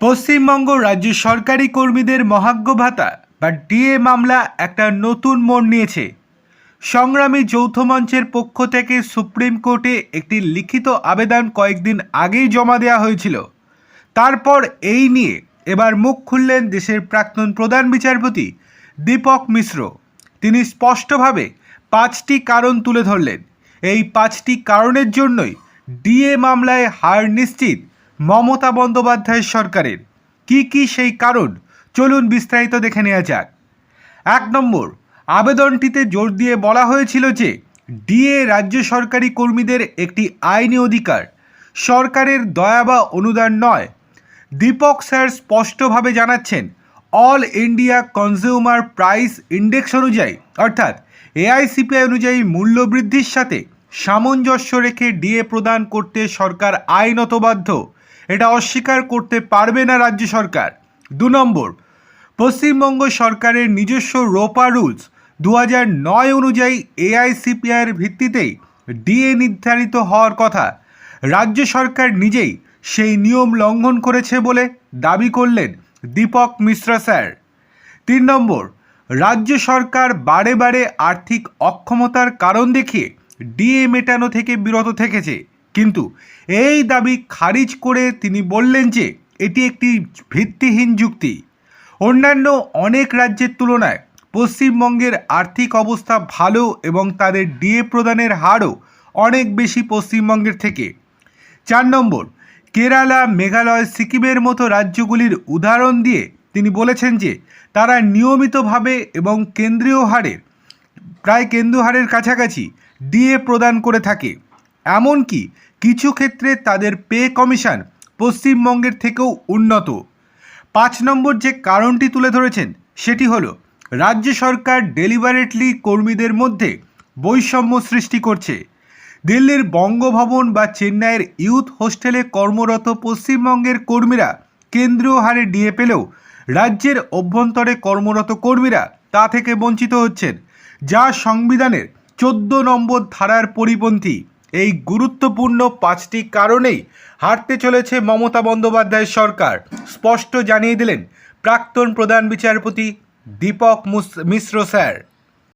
পশ্চিমবঙ্গ রাজ্য সরকারি কর্মীদের মহাজ্ঞ ভাতা বা ডিএ মামলা একটা নতুন মোড় নিয়েছে। সংগ্রামী যৌথ মঞ্চের পক্ষ থেকে সুপ্রিম কোর্টে একটি লিখিত আবেদন কয়েকদিন আগেই জমা দেওয়া হয়েছিল। তারপর এই নিয়ে এবার মুখ খুললেন দেশের প্রাক্তন প্রধান বিচারপতি দীপক মিশ্র। তিনি স্পষ্টভাবে পাঁচটি কারণ তুলে ধরলেন। এই পাঁচটি কারণের জন্যই ডিএ মামলায় হার নিশ্চিত মমতা বন্দ্যোপাধ্যায়ের সরকারের। কি কি সেই কারণ? চলুন বিস্তারিত দেখে নেওয়া যাক। এক নম্বর, আবেদনটিতে জোর দিয়ে বলা হয়েছিল যে, ডিএ রাজ্য সরকারি কর্মীদের একটি আইনি অধিকার। সরকারের দয়া বা অনুদান নয়। দীপক স্যার স্পষ্টভাবে জানাচ্ছেন, All India Consumer Price Index অনুযায়ী, অর্থাৎ এআইসিপিআই অনুযায়ী মূল্য বৃদ্ধির সাথে সামঞ্জস্য রেখে ডিএ প্রদান করতে সরকার আইনত বাধ্য। এটা অস্বীকার করতে পারবে না রাজ্য সরকার। দু নম্বর, পশ্চিমবঙ্গ সরকারের নিজস্ব রোপা রুলস দু নয় অনুযায়ী এআইসিপিআইয়ের ভিত্তিতেই ডিএ নির্ধারিত হওয়ার কথা রাজ্য সরকার নিজেই সেই নিয়ম লঙ্ঘন করেছে বলে দাবি করলেন দীপক মিশ্রা স্যার। তিন নম্বর, রাজ্য সরকার বারে বারে আর্থিক অক্ষমতার কারণ দেখিয়ে ডিএ মেটানো থেকে বিরত থেকেছে। কিন্তু এই দাবি খারিজ করে তিনি বললেন যে এটি একটি ভিত্তিহীন যুক্তি। অন্যান্য অনেক রাজ্যের তুলনায় পশ্চিমবঙ্গের আর্থিক অবস্থা ভালো এবং তাদের ডিএ প্রদানের হারও অনেক বেশি পশ্চিমবঙ্গের থেকে। চার নম্বর, কেরালা, মেঘালয়, সিকিমের মতো রাজ্যগুলির উদাহরণ দিয়ে তিনি বলেছেন যে তারা নিয়মিতভাবে এবং কেন্দ্রীয় হারের প্রায় কেন্দ্রীয় হারের কাছাকাছি ডিএ প্রদান করে থাকে। এমনকি কিছু ক্ষেত্রে তাদের পে কমিশন পশ্চিমবঙ্গের থেকেও উন্নত। পাঁচ নম্বর যে কারণটি তুলে ধরেছেন, সেটি হল রাজ্য সরকার ডেলিভারেটলি কর্মীদের মধ্যে বৈষম্য সৃষ্টি করছে। দিল্লির বঙ্গভবন বা চেন্নাইয়ের ইউথ হোস্টেলে কর্মরত পশ্চিমবঙ্গের কর্মীরা কেন্দ্রীয় হারে ডিএ পেলেও রাজ্যের অভ্যন্তরে কর্মরত কর্মীরা তা থেকে বঞ্চিত হচ্ছেন, যা সংবিধানের চোদ্দ নম্বর ধারার পরিপন্থী। এই গুরুত্বপূর্ণ পাঁচটি কারণেই হারতে চলেছে মমতা বন্দ্যোপাধ্যায়ের সরকার। স্পষ্ট জানিয়ে দিলেন প্রাক্তন প্রধান বিচারপতি দীপক মিশ্র স্যার।